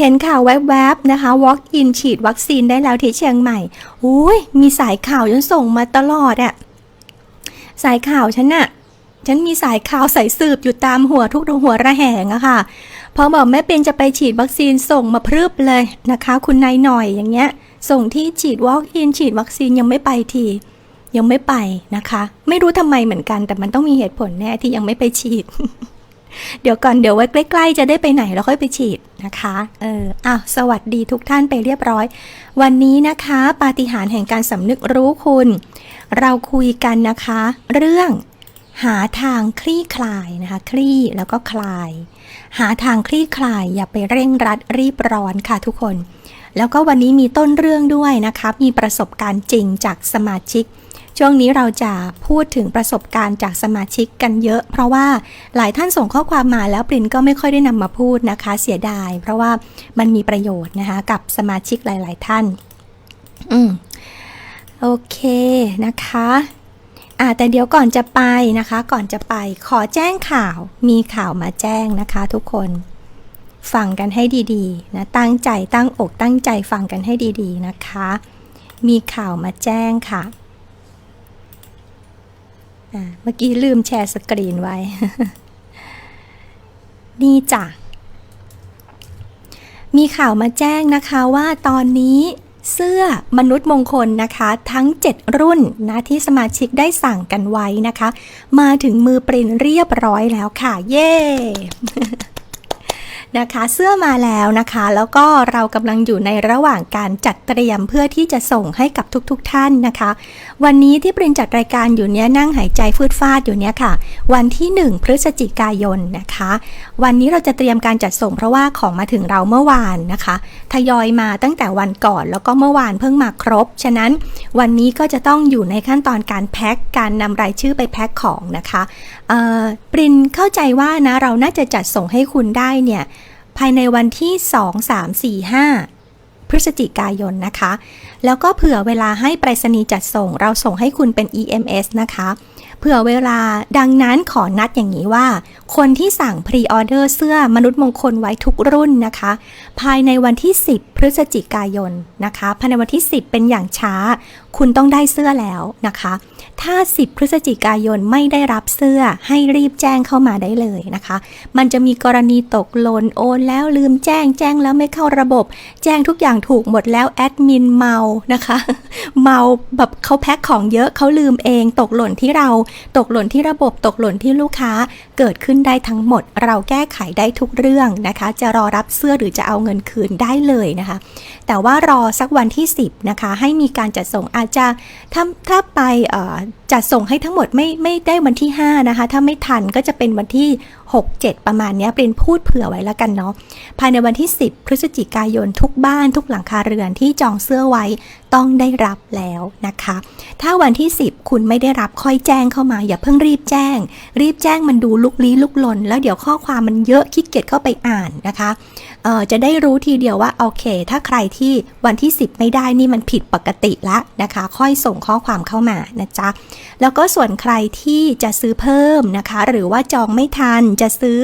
เห็นข่าวแวบๆนะคะ walk in ฉีดวัคซีนได้แล้วที่เชียงใหม่อุ้ยมีสายข่าวฉันส่งมาตลอดอะสายข่าวฉันน่ะฉันมีสายข่าวสายสืบอยู่ตามหัวทุกหัวระแหงอะค่ะ พอบอกแม่เป็นจะไปฉีดวัคซีนส่งมาพรึบเลยนะคะ คุณนายหน่อยอย่างเงี้ย ส่งที่ฉีด walk in ฉีดวัคซีนยังไม่ไปที ยังไม่ไปนะคะ ไม่รู้ทำไมเหมือนกัน แต่มันต้องมีเหตุผลแน่ที่ยังไม่ไปฉีด เดี๋ยวก่อนเดี๋ยวไว้ใกล้ ๆ จะได้ไปไหนแล้วค่อยไปฉีดนะคะ เอออ้าวสวัสดีทุกท่านไปเรียบร้อย วันนี้นะคะ ปาฏิหาริย์แห่งการสำนึกรู้คุณ เราคุยกันนะคะ เรื่องหาทางคลี่คลายนะคะ คลี่แล้วก็คลาย หาทางคลี่คลาย อย่าไปเร่งรัดรีบร้อนค่ะทุกคน แล้วก็วันนี้มีต้นเรื่องด้วยนะคะ มีประสบการณ์จริงจากสมาชิก ช่วงนี้เราจะพูดถึงประสบการณ์จากสมาชิกกันเยอะ เพราะว่าหลายท่านส่งข้อความมาแล้วปรินก็ไม่ค่อยได้นำมาพูดนะคะ เสียดาย เพราะว่ามันมีประโยชน์นะคะ กับสมาชิกหลาย ๆ ท่าน อืมโอเคนะคะอ่าแต่เดี๋ยวก่อนจะไปนะคะ ก่อนจะไปขอแจ้งข่าวมีข่าวมาแจ้งนะคะทุกคนฟังกันให้ดีๆนะตั้งใจตั้งอกตั้งใจฟังกันให้ดีๆนะคะ มีข่าวมาแจ้งค่ะ เมื่อกี้ลืมแชร์สกรีนไว้ นี่จ้ะ มีข่าวมาแจ้งนะคะว่าตอนนี้เสื้อมนุษย์มงคลนะคะทั้ง 7 รุ่นนะที่สมาชิกได้สั่งกันไว้นะคะ มาถึงมือปรินเรียบร้อยแล้วค่ะ เย้ นะคะ เสื้อมาแล้วนะคะ แล้วก็เรากำลังอยู่ในระหว่างการจัดเตรียมเพื่อที่จะส่งให้กับทุกๆทท่านนะคะ วันนี้ที่ปรินจัดรายการอยู่เนี้ยนั่งหายใจฟืดฟาดอยู่เนี้ยค่ะ วันที่ 1 พฤศจิกายนนะคะ วันนี้เราจะเตรียมการจัดส่งเพราะว่าของมาถึงเราเมื่อวานนะคะ ทยอยมาตั้งแต่วันก่อนแล้วก็เมื่อวานเพิ่งมาครบ ฉะนั้นวันนี้ก็จะต้องอยู่ในขั้นตอนการแพ็คการนำรายชื่อไปแพ็คของนะคะปรินเข้าใจว่านะเราน่าจะจัดส่งให้คุณได้เนี่ย ภายในวันที่ 2 3 4 5 พฤศจิกายนนะคะ แล้วก็เผื่อเวลาให้ไปรษณีย์จัดส่ง เราส่งให้คุณเป็น EMS นะคะ เผื่อเวลาดังนั้นขอนัดอย่างนี้ว่า คนที่สั่งพรีออเดอร์เสื้อมนุษย์มงคลไว้ทุกรุ่นนะคะ ภายในวันที่ 10 พฤศจิกายนนะคะ ภายในวันที่ 10 เป็นอย่างช้าคุณต้องได้เสื้อแล้วนะคะ ถ้า 10 พฤศจิกายนไม่ได้รับเสื้อให้รีบแจ้งเข้ามาได้เลยนะคะ มันจะมีกรณีตกหล่นโอนแล้วลืมแจ้งแจ้งแล้วไม่เข้าระบบ แจ้งทุกอย่างถูกหมดแล้วแอดมินเมานะคะ เมาแบบเขาแพ็คของเยอะเขาลืมเอง ตกหล่นที่เราตกหล่นที่ระบบตกหล่นที่ลูกค้าเกิดขึ้นได้ทั้งหมด เราแก้ไขได้ทุกเรื่องนะคะ จะรอรับเสื้อหรือจะเอาเงินคืนได้เลยนะคะ แต่ว่ารอสักวันที่ 10นะคะให้มีการจัดส่งอาจจะถ้าถ้าไปจัดส่งให้ทั้งหมดไม่ไม่ได้วันที่ 5 นะคะ ถ้าไม่ทันก็จะเป็นวันที่ 6 7 ประมาณนี้ยเป็นพูดเผื่อไว้แล้วกันเนาะภายในวันที่ 10 พฤศจิกายนทุกบ้านทุกหลังคาเรือนที่จองเสื้อไว้ต้องได้รับแล้วนะคะ ถ้าวันที่ 10 คุณไม่ได้รับค่อยแจ้งเข้ามา อย่าเพิ่งรีบแจ้ง รีบแจ้งมันดูลุกลี้ลุกลน แล้วเดี๋ยวข้อความมันเยอะขี้เกียจเข้าไปอ่านนะคะเออจะได้รู้ทีเดียวว่าโอเค ถ้าใครที่วันที่ 10 ไม่ได้นี่มันผิดปกติละนะคะ ค่อยส่งข้อความเข้ามานะจ๊ะแล้วก็ส่วนใครที่จะซื้อเพิ่มนะคะ หรือว่าจองไม่ทันจะซื้อ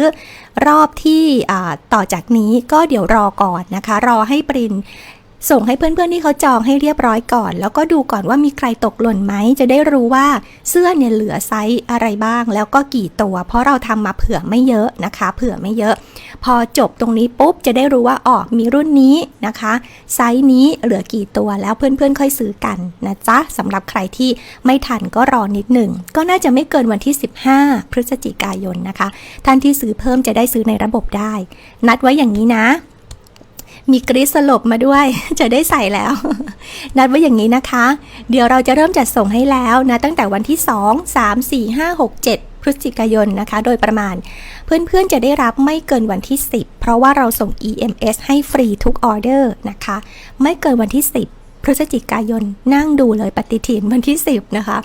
รอบที่ต่อจากนี้ก็เดี๋ยวรอก่อนนะคะ รอให้ปรินส่งให้เพื่อนๆที่เขาจองให้เรียบร้อยก่อน แล้วก็ดูก่อนว่ามีใครตกหล่นไหม จะได้รู้ว่าเสื้อเนี่ยเหลือไซส์อะไรบ้าง แล้วก็กี่ตัว เพราะเราทำมาเผื่อไม่เยอะนะคะ เผื่อไม่เยอะ พอจบตรงนี้ปุ๊บจะได้รู้ว่าอ๋อมีรุ่นนี้นะคะ ไซส์นี้เหลือกี่ตัวแล้วเพื่อนๆค่อยซื้อกันนะจ๊ะสำหรับใครที่ไม่ทันก็รอนิดหนึ่ง ก็น่าจะไม่เกินวันที่ 15 พฤศจิกายนนะคะ ท่านที่ซื้อเพิ่มจะได้ซื้อในระบบได้ นัดไว้อย่างนี้นะ มีกรีซสลบมาด้วย จะได้ใส่แล้ว นัดไว้อย่างนี้นะคะ เดี๋ยวเราจะเริ่มจัดส่งให้แล้วนะ ตั้งแต่วันที่ 2 3 4 5 6 7 พฤศจิกายนนะคะ โดยประมาณ เพื่อนๆจะได้รับไม่เกินวันที่ 10 เพราะว่าเราส่ง EMS ให้ฟรีทุกออเดอร์นะคะ ไม่เกินวันที่ 10 พฤศจิกายนนั่งดูเลยปฏิทินวันที่ 10 นะคะ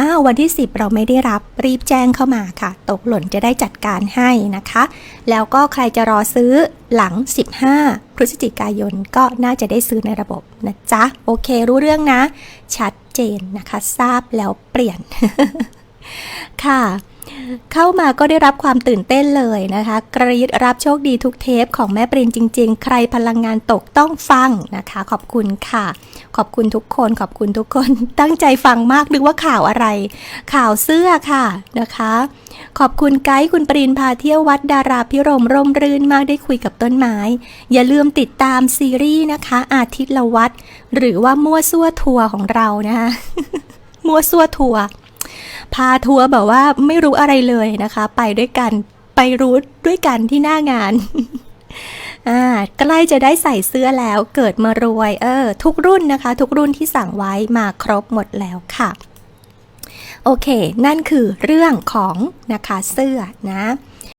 อ้าววันที่ 10 เราไม่ได้รับรีบแจ้งเข้ามาค่ะ ตกหล่นจะได้จัดการให้นะคะ แล้วก็ใครจะรอซื้อหลัง 15 พฤศจิกายนก็น่าจะได้ซื้อในระบบนะจ๊ะ โอเครู้เรื่องนะ ชัดเจนนะคะ ทราบแล้วเปลี่ยนค่ะ เข้ามาก็ได้รับความตื่นเต้นเลยนะคะ กรีดรับโชคดีทุกเทปของแม่ปรินจริง ๆ ใครพลังงานตกต้องฟังนะคะ ขอบคุณค่ะ ขอบคุณทุกคนขอบคุณทุกคน ตั้งใจฟังมากนึกว่าข่าวอะไร ข่าวเสื้อค่ะนะคะ ขอบคุณไกด์คุณปรินพาเที่ยววัดดาราพิรมร่มรื่นมากได้คุยกับต้นไม้ อย่าลืมติดตามซีรีส์นะคะ อาทิตย์ละวัดหรือว่ามั่วซั่วทัวร์ของเรานะคะมั่วซั่วทัวร์ พาทัวร์แบบว่าไม่รู้อะไรเลยนะคะ ไปด้วยกันไปรู้ด้วยกันที่หน้างานอ่าใกล้จะได้ใส่เสื้อแล้วเกิดมารวยเออทุกรุ่นนะคะ ทุกรุ่นที่สั่งไว้มาครบหมดแล้วค่ะ โอเค นั่นคือเรื่องของนะคะเสื้อนะ